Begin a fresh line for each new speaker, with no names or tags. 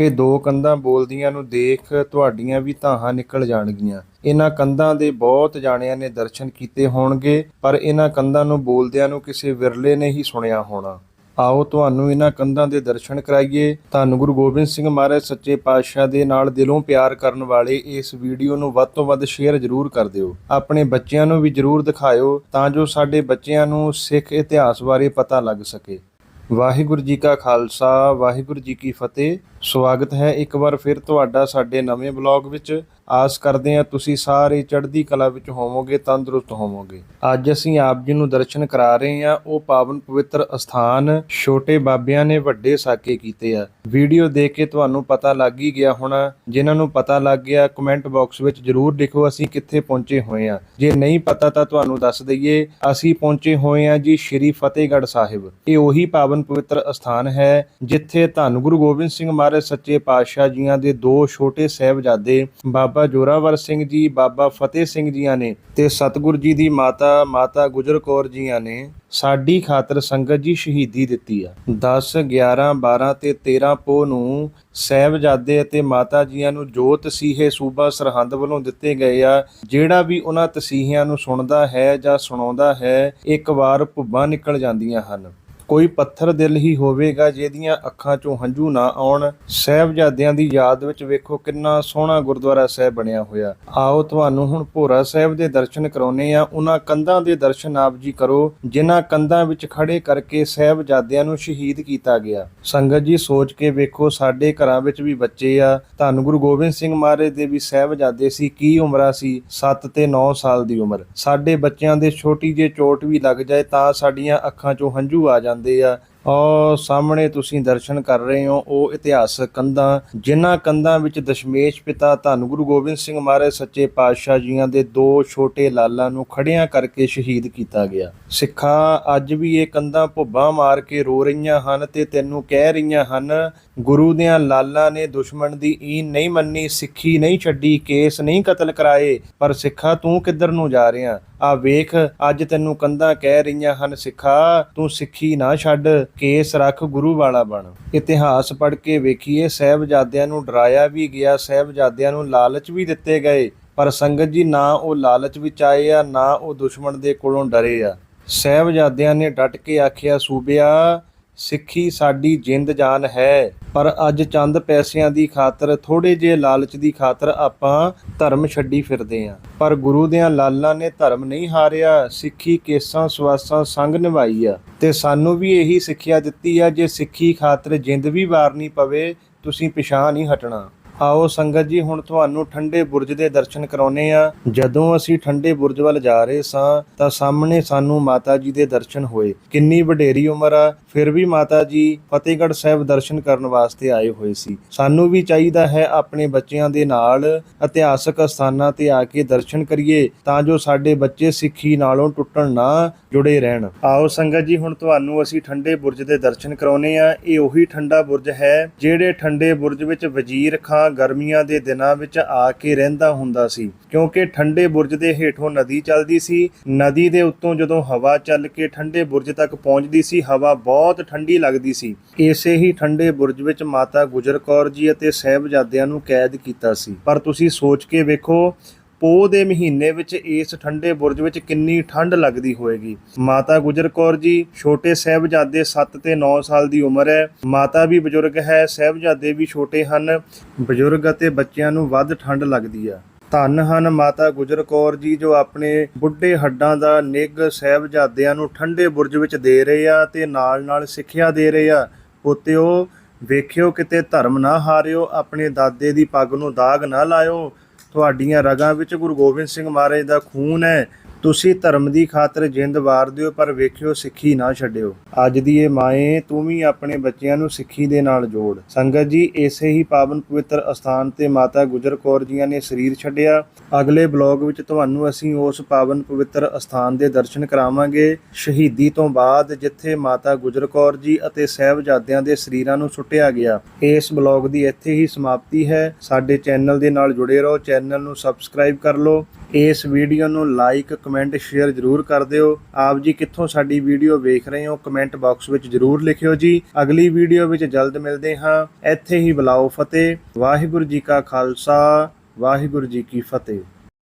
ਇਹ ਦੋ ਕੰਧਾਂ ਬੋਲਦੀਆਂ ਨੂੰ ਦੇਖ ਤੁਹਾਡੀਆਂ ਵੀ ਧਾਹਾਂ ਨਿਕਲ ਜਾਣਗੀਆਂ। ਇਹਨਾਂ ਕੰਧਾਂ ਦੇ ਬਹੁਤ ਜਾਣਿਆਂ ਨੇ ਦਰਸ਼ਨ ਕੀਤੇ ਹੋਣਗੇ, ਪਰ ਇਹਨਾਂ ਕੰਧਾਂ ਨੂੰ ਬੋਲਦਿਆਂ ਨੂੰ ਕਿਸੇ ਵਿਰਲੇ ਨੇ ਹੀ ਸੁਣਿਆ ਹੋਣਾ। ਆਓ ਤੁਹਾਨੂੰ ਇਹਨਾਂ ਕੰਧਾਂ ਦੇ ਦਰਸ਼ਨ ਕਰਾਈਏ। ਧੰਨ ਗੁਰੂ ਗੋਬਿੰਦ ਸਿੰਘ ਮਹਾਰਾਜ ਸੱਚੇ ਪਾਤਸ਼ਾਹ ਦੇ ਨਾਲ ਦਿਲੋਂ ਪਿਆਰ ਕਰਨ ਵਾਲੇ ਇਸ ਵੀਡੀਓ ਨੂੰ ਵੱਧ ਤੋਂ ਵੱਧ ਸ਼ੇਅਰ ਜ਼ਰੂਰ ਕਰ ਦਿਓ। ਆਪਣੇ ਬੱਚਿਆਂ ਨੂੰ ਵੀ ਜ਼ਰੂਰ ਦਿਖਾਇਓ, ਤਾਂ ਜੋ ਸਾਡੇ ਬੱਚਿਆਂ ਨੂੰ ਸਿੱਖ ਇਤਿਹਾਸ ਬਾਰੇ ਪਤਾ ਲੱਗ ਸਕੇ। ਵਾਹਿਗੁਰੂ ਜੀ ਕਾ ਖਾਲਸਾ, ਵਾਹਿਗੁਰੂ ਜੀ ਕੀ ਫਤਿਹ। ਸਵਾਗਤ ਹੈ ਇੱਕ ਵਾਰ ਫਿਰ ਤੁਹਾਡਾ ਸਾਡੇ ਨਵੇਂ ਬਲੌਗ ਵਿੱਚ। ਆਸ ਕਰਦੇ ਹਾਂ ਤੁਸੀਂ ਸਾਰੇ ਚੜ੍ਹਦੀ ਕਲਾ ਵਿੱਚ ਹੋਵੋਗੇ, ਤੰਦਰੁਸਤ ਹੋਵੋਗੇ। ਅੱਜ ਅਸੀਂ ਆਪ ਜੀ ਨੂੰ ਦਰਸ਼ਨ ਕਰਾ ਰਹੇ ਹਾਂ। ਉਹ ਪਾਵਨ ਪਵਿੱਤਰ ਅਸਥਾਨ ਛੋਟੇ ਬਾਬਿਆਂ ਨੇ ਵੱਡੇ ਸਾਕੇ ਕੀਤੇ ਆ। ਵੀਡੀਓ ਦੇਖ ਕੇ ਤੁਹਾਨੂੰ ਪਤਾ ਲੱਗ ਹੀ ਗਿਆ ਹੋਣਾ। ਜਿਨ੍ਹਾਂ ਨੂੰ ਪਤਾ ਲੱਗ ਗਿਆ, ਕਮੈਂਟ ਬਾਕਸ ਵਿੱਚ ਜਰੂਰ ਲਿਖੋ, ਅਸੀਂ ਕਿੱਥੇ ਪਹੁੰਚੇ ਹੋਏ ਹਾਂ। ਜੇ ਨਹੀਂ ਪਤਾ ਤਾਂ ਤੁਹਾਨੂੰ ਦੱਸ ਦਈਏ, ਅਸੀਂ ਪਹੁੰਚੇ ਹੋਏ ਹਾਂ ਜੀ ਸ਼੍ਰੀ ਫਤਿਹਗੜ੍ਹ ਸਾਹਿਬ। ਇਹ ਉਹੀ ਪਾਵਨ ਪਵਿੱਤਰ ਅਸਥਾਨ ਹੈ, ਜਿੱਥੇ ਧੰਨ ਗੁਰੂ ਗੋਬਿੰਦ ਸਿੰਘ ਮਹਾਰਾਜ ਸੱਚੇ ਪਾਤਸ਼ਾਹ ਜੀਆਂ ਦੇ ਦੋ ਛੋਟੇ ਸਹਿਬਜ਼ਾਦੇ, ਬਾਬਾ ਜੋਰਾਵਰ ਸਿੰਘ ਜੀ, ਬਾਬਾ ਫਤਿਹ ਸਿੰਘ ਜੀਆਂ ਨੇ ਤੇ ਸਤਿਗੁਰ ਜੀ ਦੀ ਮਾਤਾ ਮਾਤਾ ਗੁਜਰ ਕੌਰ ਜੀਆਂ ਨੇ ਸਾਡੀ ਖਾਤਰ ਸੰਗਤ ਜੀ ਸ਼ਹੀਦੀ ਦਿੱਤੀ ਆ। 10 11 12 ਤੇ 13 ਪੋ ਨੂੰ ਸਹਿਬਜ਼ਾਦੇ ਅਤੇ ਮਾਤਾ ਜੀਆਂ ਨੂੰ ਜੋ ਤਸੀਹੇ ਸੂਬਾ ਸਰਹੰਦ ਵੱਲੋਂ ਦਿੱਤੇ ਗਏ ਆ। ਜਿਹੜਾ ਵੀ ਉਹਨਾਂ ਤਸੀਹਿਆਂ ਨੂੰ ਸੁਣਦਾ ਹੈ ਜਾਂ ਸੁਣਾਉਂਦਾ ਹੈ, ਇੱਕ ਵਾਰ ਭੁੱਬਾਂ ਨਿਕਲ ਜਾਂਦੀਆਂ ਹਨ। ਕੋਈ ਪੱਥਰ ਦਿਲ ਹੀ ਹੋਵੇਗਾ ਜਿਹਦੀਆਂ ਅੱਖਾਂ 'ਚੋਂ ਹੰਝੂ ਨਾ ਆਉਣ। ਸਹਿਬਜ਼ਾਦਿਆਂ ਦੀ ਯਾਦ ਵਿੱਚ ਵੇਖੋ ਕਿੰਨਾ ਸੋਹਣਾ ਗੁਰਦੁਆਰਾ ਸਾਹਿਬ ਬਣਿਆ ਹੋਇਆ। ਆਓ ਤੁਹਾਨੂੰ ਹੁਣ ਭੋਰਾ ਸਾਹਿਬ ਦੇ ਦਰਸ਼ਨ ਕਰਾਉਨੇ ਆ ਉਹਨਾਂ ਕੰਧਾਂ ਦੇ ਦਰਸ਼ਨ ਆਪ ਜੀ ਕਰੋ, ਜਿਨ੍ਹਾਂ ਕੰਧਾਂ ਵਿੱਚ ਖੜੇ ਕਰਕੇ ਸਹਿਬਜ਼ਾਦਿਆਂ ਨੂੰ ਸ਼ਹੀਦ ਕੀਤਾ ਗਿਆ। ਸੰਗਤ ਜੀ, ਸੋਚ ਕੇ ਵੇਖੋ, ਸਾਡੇ ਘਰਾਂ ਵਿੱਚ ਵੀ ਬੱਚੇ ਆ। ਧੰਨ ਗੁਰੂ ਗੋਬਿੰਦ ਸਿੰਘ ਮਹਾਰਾਜ ਦੇ ਵੀ ਸਹਿਬਜ਼ਾਦੇ ਸੀ। ਕੀ ਉਮਰਾਂ ਸੀ? 7 ਤੇ 9 ਸਾਲ ਦੀ ਉਮਰ। ਸਾਡੇ ਬੱਚਿਆਂ ਦੇ ਛੋਟੀ ਜਿਹੀ ਚੋਟ ਵੀ ਲੱਗ ਜਾਏ ਤਾਂ ਸਾਡੀਆਂ ਅੱਖਾਂ 'ਚੋਂ ਹੰਝੂ ਆ ਜਾਂਦੇ ਆ ਔਰ ਸਾਹਮਣੇ ਤੁਸੀਂ ਦਰਸ਼ਨ ਕਰ ਰਹੇ ਹੋ, ਉਹ ਇਤਿਹਾਸਕ ਕੰਧਾਂ, ਜਿਨ੍ਹਾਂ ਕੰਧਾਂ ਵਿੱਚ ਦਸ਼ਮੇਸ਼ ਪਿਤਾ ਧੰਨ ਗੁਰੂ ਗੋਬਿੰਦ ਸਿੰਘ ਮਹਾਰਾਜ ਸੱਚੇ ਪਾਤਸ਼ਾਹ ਜੀਆਂ ਦੇ ਦੋ ਛੋਟੇ ਲਾਲਾਂ ਨੂੰ ਖੜਿਆਂ ਕਰਕੇ ਸ਼ਹੀਦ ਕੀਤਾ ਗਿਆ। ਸਿੱਖਾਂ ਅੱਜ ਵੀ ਇਹ ਕੰਧਾਂ ਭੁੱਬਾਂ ਮਾਰ ਕੇ ਰੋ ਰਹੀਆਂ ਹਨ ਤੇ ਤੈਨੂੰ ਕਹਿ ਰਹੀਆਂ ਹਨ, ਗੁਰੂ ਦੀਆਂ ਲਾਲਾਂ ਨੇ ਦੁਸ਼ਮਣ ਦੀ ਈਨ ਨਹੀਂ ਮੰਨੀ, ਸਿੱਖੀ ਨਹੀਂ ਛੱਡੀ, ਕੇਸ ਨਹੀਂ ਕਤਲ ਕਰਾਏ, ਪਰ ਸਿੱਖਾ ਤੂੰ ਕਿੱਧਰ ਨੂੰ ਜਾ ਰਿਹਾ ਆ ਵੇਖ, ਅੱਜ ਤੈਨੂੰ ਕੰਧਾਂ ਕਹਿ ਰਹੀਆਂ ਹਨ, ਸਿੱਖਾ, ਤੂੰ ਸਿੱਖੀ ਨਾ ਛੱਡ ਕੇਸ ਰੱਖ ਗੁਰੂ ਵਾਲਾ ਬਣ। ਇਤਿਹਾਸ ਪੜ੍ਹ ਕੇ ਵੇਖੀਏ, ਸਹਿਬਜ਼ਾਦਿਆਂ ਨੂੰ ਡਰਾਇਆ ਵੀ ਗਿਆ, ਸਹਿਬਜ਼ਾਦਿਆਂ ਨੂੰ ਲਾਲਚ ਵੀ ਦਿੱਤੇ ਗਏ। ਪਰ ਸੰਗਤ ਜੀ, ਨਾ ਉਹ ਲਾਲਚ ਵਿੱਚ ਆਏ ਆ, ਨਾ ਉਹ ਦੁਸ਼ਮਣ ਦੇ ਕੋਲੋਂ ਡਰੇ ਆ। ਸਹਿਬਜ਼ਾਦਿਆਂ ਨੇ ਡਟ ਕੇ ਆਖਿਆ, ਸੂਬਿਆ ਸਿੱਖੀ ਸਾਡੀ ਜਿੰਦ ਜਾਨ ਹੈ। ਪਰ ਅੱਜ ਚੰਦ ਪੈਸਿਆਂ ਦੀ ਖਾਤਰ ਥੋੜੇ ਜਿਹੇ ਲਾਲਚ ਦੀ ਖਾਤਰ ਆਪਾਂ ਧਰਮ ਛੱਡੀ ਫਿਰਦੇ ਆਂ। ਪਰ ਗੁਰੂ ਦਿਆਂ ਲਾਲਾਂ ਨੇ ਧਰਮ ਨਹੀਂ ਹਾਰਿਆ, ਸਿੱਖੀ ਕੇਸਾਂ ਸਵਾਸਾਂ ਸੰਗ ਨਿਭਾਈ ਆ। ਤੇ ਸਾਨੂੰ ਵੀ ਇਹੀ ਸਿੱਖਿਆ ਦਿੱਤੀ ਆ, ਜੇ ਸਿੱਖੀ ਖਾਤਰ ਜਿੰਦ ਵੀ ਵਾਰਨੀ ਪਵੇ, ਤੁਸੀਂ ਪਿਛਾਂ ਨਹੀਂ ਹਟਣਾ। ਆਓ ਸੰਗਤ ਜੀ, ਹੁਣ ਤੁਹਾਨੂੰ ਠੰਡੇ ਬੁਰਜ ਦੇ ਦਰਸ਼ਨ ਕਰਾਉਨੇ ਆ ਜਦੋਂ ਅਸੀਂ ਠੰਡੇ ਬੁਰਜ ਵੱਲ ਜਾ ਰਹੇ ਸਾਂ, ਤਾਂ ਸਾਹਮਣੇ ਸਾਨੂੰ ਮਾਤਾ ਜੀ ਦੇ ਦਰਸ਼ਨ ਹੋਏ। ਕਿੰਨੀ ਵਡੇਰੀ ਉਮਰ ਆ, ਫਿਰ ਵੀ ਮਾਤਾ ਜੀ ਫਤਿਹਗੜ੍ਹ ਸਾਹਿਬ ਦਰਸ਼ਨ ਕਰਨ ਵਾਸਤੇ ਆਏ ਹੋਏ ਸੀ। ਸਾਨੂੰ ਵੀ ਚਾਹੀਦਾ ਹੈ ਆਪਣੇ ਬੱਚਿਆਂ ਦੇ ਨਾਲ ਇਤਿਹਾਸਕ ਸਥਾਨਾਂ ਤੇ ਆ ਕੇ ਦਰਸ਼ਨ ਕਰੀਏ, ਤਾਂ ਜੋ ਸਾਡੇ ਬੱਚੇ ਸਿੱਖੀ ਨਾਲੋਂ ਟੁੱਟਣ ਨਾ ਜੁੜੇ ਰਹਿਣ। ਆਓ ਸੰਗਤ ਜੀ, ਹੁਣ ਤੁਹਾਨੂੰ ਅਸੀਂ ਠੰਡੇ ਬੁਰਜ ਦੇ ਦਰਸ਼ਨ ਕਰਾਉਨੇ ਆ ਇਹ ਉਹੀ ਠੰਡਾ ਬੁਰਜ ਹੈ, ਜਿਹੜੇ ਠੰਡੇ ਬੁਰਜ ਵਿੱਚ ਵਜ਼ੀਰ ਖਾਂ ਗਰਮੀਆਂ ਦੇ ਦਿਨਾਂ ਵਿੱਚ ਆ ਕੇ ਰਹਿੰਦਾ ਹੁੰਦਾ ਸੀ, ਕਿਉਂਕਿ ਠੰਡੇ ਬੁਰਜ ਦੇ ਹੇਠੋਂ ਨਦੀ ਚੱਲਦੀ ਸੀ। ਨਦੀ ਦੇ ਉੱਤੋਂ ਜਦੋਂ ਹਵਾ ਚੱਲ ਕੇ ਠੰਡੇ ਬੁਰਜ ਤੱਕ ਪਹੁੰਚਦੀ ਸੀ, ਹਵਾ ਬਹੁਤ ਠੰਡੀ ਲੱਗਦੀ ਸੀ। ਇਸੇ ਹੀ ਠੰਡੇ ਬੁਰਜ ਵਿੱਚ ਮਾਤਾ ਗੁਜਰ ਕੌਰ ਜੀ ਅਤੇ ਸਹਿਬਜ਼ਾਦਿਆਂ ਨੂੰ ਕੈਦ ਕੀਤਾ ਸੀ। ਪਰ ਤੁਸੀਂ ਸੋਚ ਕੇ ਵੇਖੋ ਪੋਹ ਦੇ ਮਹੀਨੇ ਵਿੱਚ ਇਸ ਠੰਡੇ ਬੁਰਜ ਵਿੱਚ ਕਿੰਨੀ ਠੰਡ ਲੱਗਦੀ ਹੋਵੇਗੀ ਮਾਤਾ ਗੁਜਰ ਕੌਰ ਜੀ, ਛੋਟੇ ਸਹਿਬਜ਼ਾਦੇ 7 ਤੇ 9 ਸਾਲ ਦੀ ਉਮਰ ਹੈ। ਮਾਤਾ ਵੀ ਬਜ਼ੁਰਗ ਹੈ, ਸਹਿਬਜ਼ਾਦੇ ਵੀ ਛੋਟੇ ਹਨ। ਬਜ਼ੁਰਗ ਅਤੇ ਬੱਚਿਆਂ ਨੂੰ ਵੱਧ ਠੰਡ ਲੱਗਦੀ ਆ। ਧੰਨ ਹਨ ਮਾਤਾ ਗੁਜਰ ਕੌਰ ਜੀ, ਜੋ ਆਪਣੇ ਬੁੱਢੇ ਹੱਡਾਂ ਦਾ ਨਿੱਘ ਸਹਿਬਜ਼ਾਦਿਆਂ ਨੂੰ ਠੰਡੇ ਬੁਰਜ ਵਿੱਚ ਦੇ ਰਹੇ ਆ ਤੇ ਨਾਲ ਨਾਲ ਸਿੱਖਿਆ ਦੇ ਰਹੇ ਆ। ਪੁੱਤਿਓ, ਵੇਖਿਓ ਕਿਤੇ ਧਰਮ ਨਾ ਹਾਰਿਓ, ਆਪਣੇ ਦਾਦੇ ਦੀ ਪੱਗ ਨੂੰ ਦਾਗ ਨਾ ਲਾਇਓ। ਤੁਹਾਡੀਆਂ ਰਗਾਂ ਵਿੱਚ ਗੁਰੂ ਗੋਬਿੰਦ ਸਿੰਘ ਮਹਾਰਾਜ ਦਾ ਖੂਨ ਹੈ। ਤੁਸੀਂ ਧਰਮ ਦੀ ਖਾਤਰ ਜਿੰਦ ਵਾਰ ਦਿਓ, ਪਰ ਵੇਖਿਓ ਸਿੱਖੀ ਨਾ ਛੱਡਿਓ। ਅੱਜ ਦੀ ਇਹ ਮਾਏ, ਤੂੰ ਵੀ ਆਪਣੇ ਬੱਚਿਆਂ ਨੂੰ ਸਿੱਖੀ ਦੇ ਨਾਲ ਜੋੜ। ਸੰਗਤ ਜੀ, ਇਸੇ ਹੀ ਪਾਵਨ ਪਵਿੱਤਰ ਅਸਥਾਨ ਤੇ ਮਾਤਾ ਗੁਜਰ ਕੌਰ ਜੀਆਂ ਨੇ ਸਰੀਰ ਛੱਡਿਆ। ਅਗਲੇ ਬਲੌਗ ਵਿੱਚ ਤੁਹਾਨੂੰ ਅਸੀਂ ਉਸ ਪਾਵਨ ਪਵਿੱਤਰ ਅਸਥਾਨ ਦੇ ਦਰਸ਼ਨ ਕਰਾਵਾਂਗੇ। ਸ਼ਹੀਦੀ ਤੋਂ ਬਾਅਦ ਜਿੱਥੇ ਮਾਤਾ ਗੁਜਰ ਕੌਰ ਜੀ ਅਤੇ ਸਹਿਬਜ਼ਾਦਿਆਂ ਦੇ ਸਰੀਰਾਂ ਨੂੰ ਸੁੱਟਿਆ ਗਿਆ, ਇਸ ਬਲੌਗ ਦੀ ਇੱਥੇ ਹੀ ਸਮਾਪਤੀ ਹੈ। ਸਾਡੇ ਚੈਨਲ ਦੇ ਨਾਲ ਜੁੜੇ ਰਹੋ, ਚੈਨਲ ਨੂੰ ਸਬਸਕ੍ਰਾਈਬ ਕਰ ਲਓ। ਇਸ ਵੀਡੀਓ ਨੂੰ ਲਾਈਕ ਕਮੈਂਟ ਸ਼ੇਅਰ ਜ਼ਰੂਰ ਕਰ ਦਿਓ। ਆਪ ਜੀ ਕਿੱਥੋਂ ਸਾਡੀ ਵੀਡੀਓ ਵੇਖ ਰਹੇ ਹੋ ਕਮੈਂਟ ਬਾਕਸ ਵਿੱਚ ਜ਼ਰੂਰ ਲਿਖਿਓ ਜੀ। ਅਗਲੀ ਵੀਡੀਓ ਵਿੱਚ ਜਲਦ ਮਿਲਦੇ ਹਾਂ। ਇੱਥੇ ਹੀ ਬੁਲਾਓ ਫਤਿਹ। ਵਾਹਿਗੁਰੂ ਜੀ ਕਾ ਖਾਲਸਾ, ਵਾਹਿਗੁਰੂ ਜੀ ਕੀ ਫਤਿਹ।